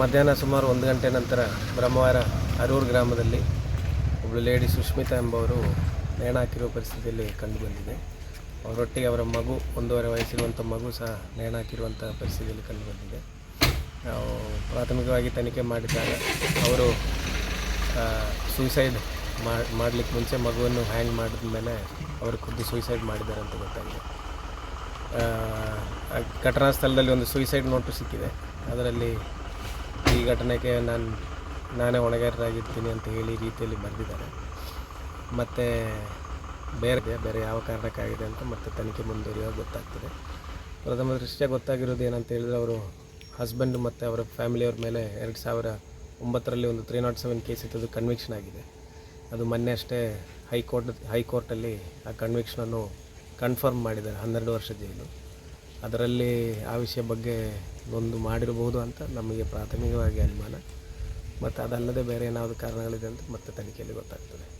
ಮಧ್ಯಾಹ್ನ ಸುಮಾರು ಒಂದು ಗಂಟೆ ನಂತರ ಬ್ರಹ್ಮವಾರ ಅರೂರು ಗ್ರಾಮದಲ್ಲಿ ಒಬ್ಬಳು ಲೇಡಿ ಸುಷ್ಮಿತಾ ಎಂಬವರು ನೇಣ ಹಾಕಿರುವ ಪರಿಸ್ಥಿತಿಯಲ್ಲಿ ಕಂಡುಬಂದಿದೆ ಅವರೊಟ್ಟಿಗೆ ಅವರ ಮಗು, ಒಂದೂವರೆ ವಯಸ್ಸಿರುವಂಥ ಮಗು ಸಹ ನೇಣ ಹಾಕಿರುವಂಥ ಪರಿಸ್ಥಿತಿಯಲ್ಲಿ ಕಂಡುಬಂದಿದೆ ನಾವು ಪ್ರಾಥಮಿಕವಾಗಿ ತನಿಖೆ ಮಾಡಿದಾಗ ಅವರು ಸೂಸೈಡ್ ಮಾಡಲಿಕ್ಕೆ ಮುಂಚೆ ಮಗುವನ್ನು ಹ್ಯಾಂಗ್ ಮಾಡಿದ ಮೇಲೆ ಅವರು ಖುದ್ದು ಸೂಸೈಡ್ ಮಾಡಿದ್ದಾರೆ ಅಂತ ಗೊತ್ತಾಗಿದೆ. ಘಟನಾ ಸ್ಥಳದಲ್ಲಿ ಒಂದು ಸೂಸೈಡ್ ನೋಟು ಸಿಕ್ಕಿದೆ. ಅದರಲ್ಲಿ ಈ ಘಟನೆಗೆ ನಾನು, ನಾನೇ ಹೊಣೆಗಾರರಾಗಿರ್ತೀನಿ ಅಂತ ಹೇಳಿ ರೀತಿಯಲ್ಲಿ ಬರೆದಿದ್ದಾರೆ. ಮತ್ತು ಬೇರೆ ಬೇರೆ ಯಾವ ಕಾರಣಕ್ಕಾಗಿದೆ ಅಂತ ಮತ್ತೆ ತನಿಖೆ ಮುಂದುವರಿಯುವಾಗ ಗೊತ್ತಾಗ್ತದೆ. ಪ್ರಥಮ ದೃಷ್ಟಿಯ ಗೊತ್ತಾಗಿರೋದು ಏನಂತ ಹೇಳಿದ್ರೆ ಅವರು ಹಸ್ಬೆಂಡ್ ಮತ್ತು ಅವರ ಫ್ಯಾಮಿಲಿಯವ್ರ ಮೇಲೆ ಎರಡು ಸಾವಿರ ಒಂಬತ್ತರಲ್ಲಿ ಒಂದು ತ್ರೀ ನಾಟ್ ಸೆವೆನ್ ಕೇಸ್ ಇತ್ತದು ಕನ್ವಿಕ್ಷನ್ ಆಗಿದೆ. ಅದು ಮೊನ್ನೆ ಅಷ್ಟೇ ಹೈಕೋರ್ಟ್, ಹೈಕೋರ್ಟಲ್ಲಿ ಆ ಕನ್ವಿಕ್ಷನನ್ನು ಕನ್ಫರ್ಮ್ ಮಾಡಿದ್ದಾರೆ, ಹನ್ನೆರಡು ವರ್ಷ ಜೈಲು. ಅದರಲ್ಲಿ ಆ ವಿಷಯ ಬಗ್ಗೆ ಒಂದು ಮಾಡಿರಬಹುದು ಅಂತ ನಮಗೆ ಪ್ರಾಥಮಿಕವಾಗಿ ಅನುಮಾನ. ಮತ್ತು ಅದಲ್ಲದೆ ಬೇರೆ ಏನಾದರೂ ಕಾರಣಗಳಿದೆ ಅಂತ ಮತ್ತೆ ತನಿಖೆಯಲ್ಲಿ ಗೊತ್ತಾಗ್ತದೆ.